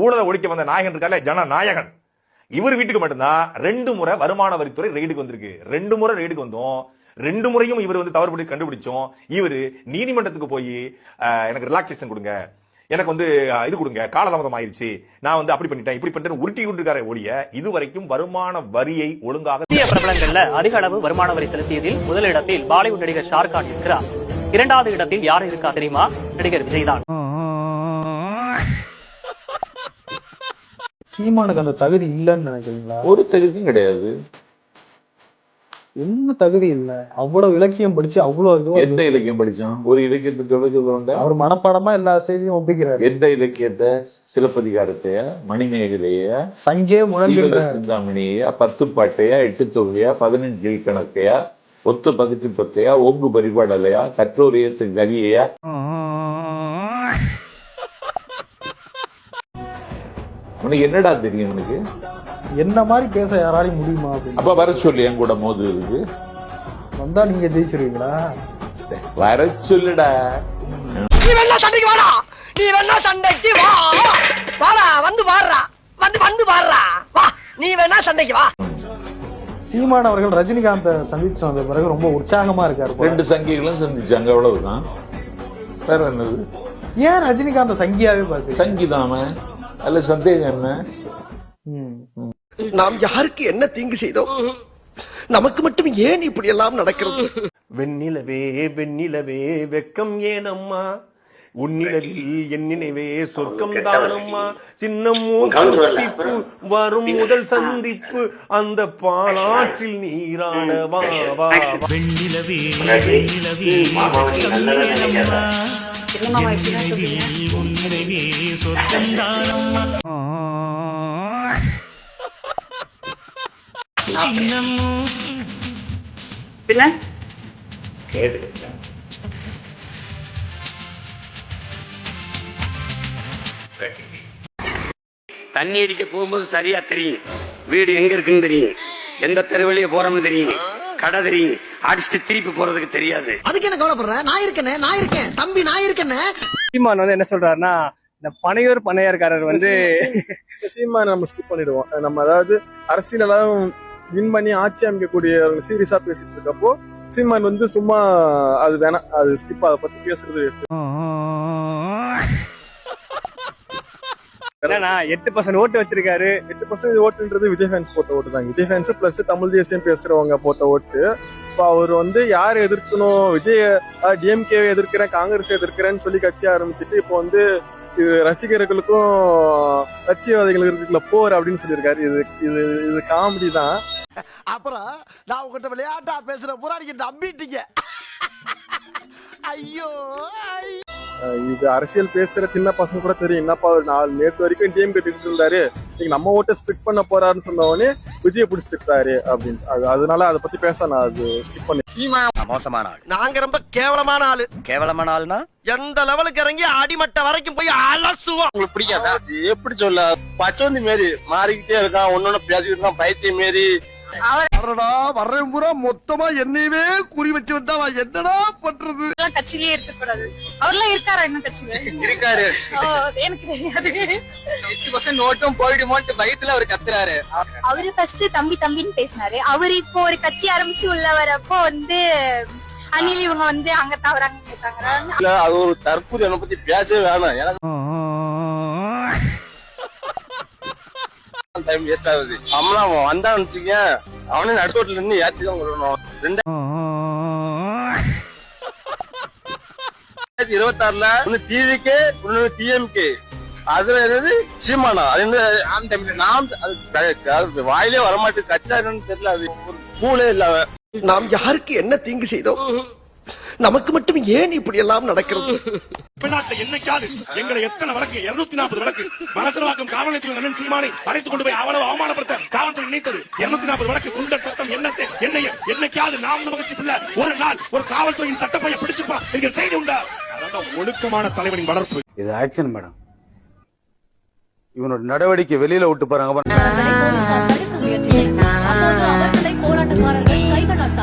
ஊழலை ஒழிக்க வந்த நாயகன் இருக்கால ஜனநாயகன். இவர் வீட்டுக்கு மட்டும்தான் ரெண்டு முறை வருமான வரித்துறை ரெய்டுக்கு வந்திருக்கு. ரெண்டு முறை ரெய்டுக்கு வந்தோம். ரெண்டு முறையும் இவர் வந்து தவறுபடி கண்டுபிடிச்சோம். இவர் நீதிமன்றத்துக்கு போய் எனக்கு ரிலாக்ஸேஷன் கொடுங்க. எனக்கு வந்து இது கொடுங்க. காலதாமதம் ஆயிருச்சு. நான் வந்து அப்படி பண்ணிட்டேன் இப்படி பண்ணிட்டேன் உருட்டி கொண்டிருக்காரே ஒழிய இதுவரைக்கும் வருமான வரியை ஒழுங்காக இந்திய பிரபலங்கள்ல அதிக அளவு வருமான வரி செலுத்தியதில் முதலிடத்தில் பாலிவுட் நடிகர் ஷாருக்கான் இருக்கிறார். இரண்டாவது இடத்தில் யார் இருக்கா தெரியுமா? நடிகர் விஜய் தான் சீமானுக்கு அந்த தகுதி இல்லைன்னு நினைக்கிறீங்களா? ஒரு தகுதியும் கிடையாது. என்ன தகுதி இல்ல? அவ்வளவு இலக்கியம் படிச்சு அவ்வளவு இதுவா எந்த இலக்கியம் படிச்சான்? ஒரு இலக்கியத்துக்கு சொல்ல அவர் மனப்பாடமா எல்லா செய்தியும் ஒப்பிக்கிறாரு. எந்த இலக்கியத்தை? சிலப்பதிகாரத்தைய? மணிமேகலைய? தங்கே முழங்குகிற சிந்தாமணியா பத்து பாட்டையா? எட்டு தொகையா? பதினஞ்சு கணக்கையா ஒத்து பகுதி பத்தையா? ஒங்கு பரிபாடலையா? கற்றோரியத்து கலியையா உனக்கு என்னடா தெரியும் உனக்கு? என்ன மாதிரி பேச யாராலையும் முடியுமா அப்படின்னு? அப்ப வர சொல்லு என் கூட மோது இருக்கு வந்தா நீங்க ஜெயிச்சிருவீங்களா? வர சொல்லுடா. நீ வேணா சண்டைக்கு வாடா. நீ வேணா சண்டைக்கு வா. வாடா வந்து வாடுறா வந்து வந்து வாடுறா வா நீ வேணா சண்டைக்கு வா. சீமான் அவர்கள் ரஜினிகாந்த சந்திச்சு வந்த பிறகு ரொம்ப உற்சாகமா இருக்காரு. ரெண்டு சங்கிகளும் சந்திச்சாங்க அவ்வளவுதான். வேற என்னது? ஏன் ரஜினிகாந்த சங்கியாவே பாத்து சங்கிதாம அல்ல சந்தேகம் என்ன? நாம் யாருக்கு என்ன தீங்கு செய்தோம்? நமக்கு மட்டும் ஏன் இப்படி எல்லாம் நடக்கிறது? வெண்ணிலவே வெண்ணிலவே வெக்கம் ஏனம்மா? உன்னிலவில் என் நினைவே சொர்க்கம் தானம்மா? சின்ன மூத்திப்பு வரும் முதல் சந்திப்பு அந்த பாலாற்றில் நீராட வா வா. வெண்ணிலவே வெண்ணிலவே வெக்கமேனம்மா வெண்ணிலவில் தண்ணி அடிக்க போகும்போது சரியா தெரியும். வீடு எங்க இருக்குன்னு தெரியும். எந்த தெரு வழியா போறோம்னு தெரியும். கடை தெரியும். அடிச்சுட்டு திருப்பி போறதுக்கு தெரியாது. அதுக்கு என்ன கவலைப்படுற? நான் இருக்கேனே நான் இருக்கேன். தம்பி நான் இருக்கேனே. சீமான் வந்து என்ன சொல்றாருன்னா இந்த பனையூர் பனையார்காரர் வந்து சீமான நம்ம ஸ்கிப் பண்ணிடுவோம். நம்ம அதாவது அரசியலாம் வின் பண்ணி ஆட்சி அமைக்கக்கூடிய சீரியஸா பேசிட்டு இருக்கப்போ சீமான் வந்து சும்மா அது வேணாம் அது ஸ்கிப் அதை பத்தி பேசுறது waste. ஏன்னா எட்டு பர்சன்ட் ஓட்டு வச்சிருக்காரு. எட்டு பர்சன்ட் ஓட்டுன்றது விஜய் ஃபேன்ஸ் போட்ட ஓட்டு தான். விஜய் ஃபேன்ஸ் பிளஸ் தமிழ் தேசியம் பேசுறவங்க போட்ட ஓட்டு. இப்போ அவர் வந்து யார் எதிர்க்கணும்? விஜய் டிஎம்கே எதிர்க்கிறேன் காங்கிரஸ் எதிர்க்கிறேன்னு சொல்லி கட்சி ஆரம்பிச்சுட்டு இப்போ வந்து இது ரசிகர்களுக்கும் கட்சிவாதிகளுக்கு போர் அப்படின்னு சொல்லியிருக்காரு. இது இது இது காமெடி தான். அப்புறம் நான் உங்ககிட்ட விளையாட்டா பேசுற புறாடிக்கு நம்பிட்டீங்க. ஐயோ ஐயோ. இது அரசியல் பேசுற சின்ன பசங்க கூட தெரியும். என்னப்பா ஒரு நாலு நேற்று வரைக்கும் டீம் கட்டிட்டு இருந்தாரு. நீங்க நம்ம ஓட்டை ஸ்பிட் பண்ண போறாருன்னு சொன்ன உடனே விஜய் பிடிச்சிட்டாரு அப்படின்னு. அது அதனால அதை பத்தி பேச நான் அது ஸ்கிப் பண்ணி மோசமான ஆள். நாங்க ரொம்ப கேவலமான ஆளு. கேவலமான ஆள்னா? எந்த லெவலுக்கு இறங்கி அடிமட்ட வரைக்கும் போய் அலசுவோம். உங்களுக்கு பிடிக்காதா? எப்படி சொல்ல? பச்சோந்தி மாரி மாறிக்கிட்டே இருக்கான் ஒன்னொன்னு பேசிக்கிட்டு இருக்கான் பைத்தியம் மாரி வர்றேன் பூரா மொத்தமா என்னையவே குறி வச்சு வந்தா என்னடா பண்றது? கட்சியிலே இருக்கக்கூடாது. அவர்லாம் இருக்காரா இன்னும் கட்சியில? இருக்காரு. ஓ, எனக்கு தெரியாது. பர்சன்ட் ஓட்டும் போயிடுமோன்ட்டு பயத்துல அவர் கத்துறாரு. அவரு ஃபர்ஸ்ட் தம்பி தம்பின்னு பேசினாரு. அவர் இப்போ ஒரு கட்சி ஆரம்பிச்சு உள்ள வரப்போ வந்து அனில் இவங்க வந்து அங்க தவறாங்க கேட்டாங்க. இல்ல அது ஒரு தற்போது என்னை பத்தி பேசவே வேணாம். எனக்கு தான் டைம் வேஸ்ட் ஆகுது அவனா அவன் வந்தான்னு வச்சுக்க அவனே நடுத்தோட்டில இருந்து ஏத்தி தான் விடணும். ரெண்டாயிரத்தி இருபத்தி ஆறுல ஒன்னு டிவிகே ஒன்னு டிஎம்கே அதுல என்னது? சீமானா. அது என்ன ஆம் தமிழ் நாம் அது வாயிலே வரமாட்டு கச்சா என்னன்னு தெரியல அது. கூலே இல்ல நாம் யாருக்கு என்ன தீங்கு செய்தோம்? நமக்கு மட்டும் ஏன் இப்படி எல்லாம் நடக்கிறது? தமிழ்நாட்டில் என்னைக்காவது எங்களை எத்தனை வழக்கு? இருநூத்தி நாற்பது வழக்கு. மனசரவாக்கம் காவல் நிலையத்தில் அண்ணன் சீமானை கொண்டு போய் அவ்வளவு அவமானப்படுத்த காவல்துறை நினைத்தது. இருநூத்தி நாற்பது வழக்கு. குண்டர் சட்டம் என்ன என்னைய என்னைக்காவது நாம் நமக்கு பிள்ளை. ஒரு நாள் ஒரு காவல்துறையின் சட்டப்பைய பிடிச்சுப்பா. என்கிற செய்தி உண்டா? ஒழுக்கமான தலைவனின் வளர்ப்பு. இது ஆக்ஷன் மேடம். இவனோட நடவடிக்கை வெளியில விட்டு பாருங்க. போராட்டக்காரர்கள் கைகளால்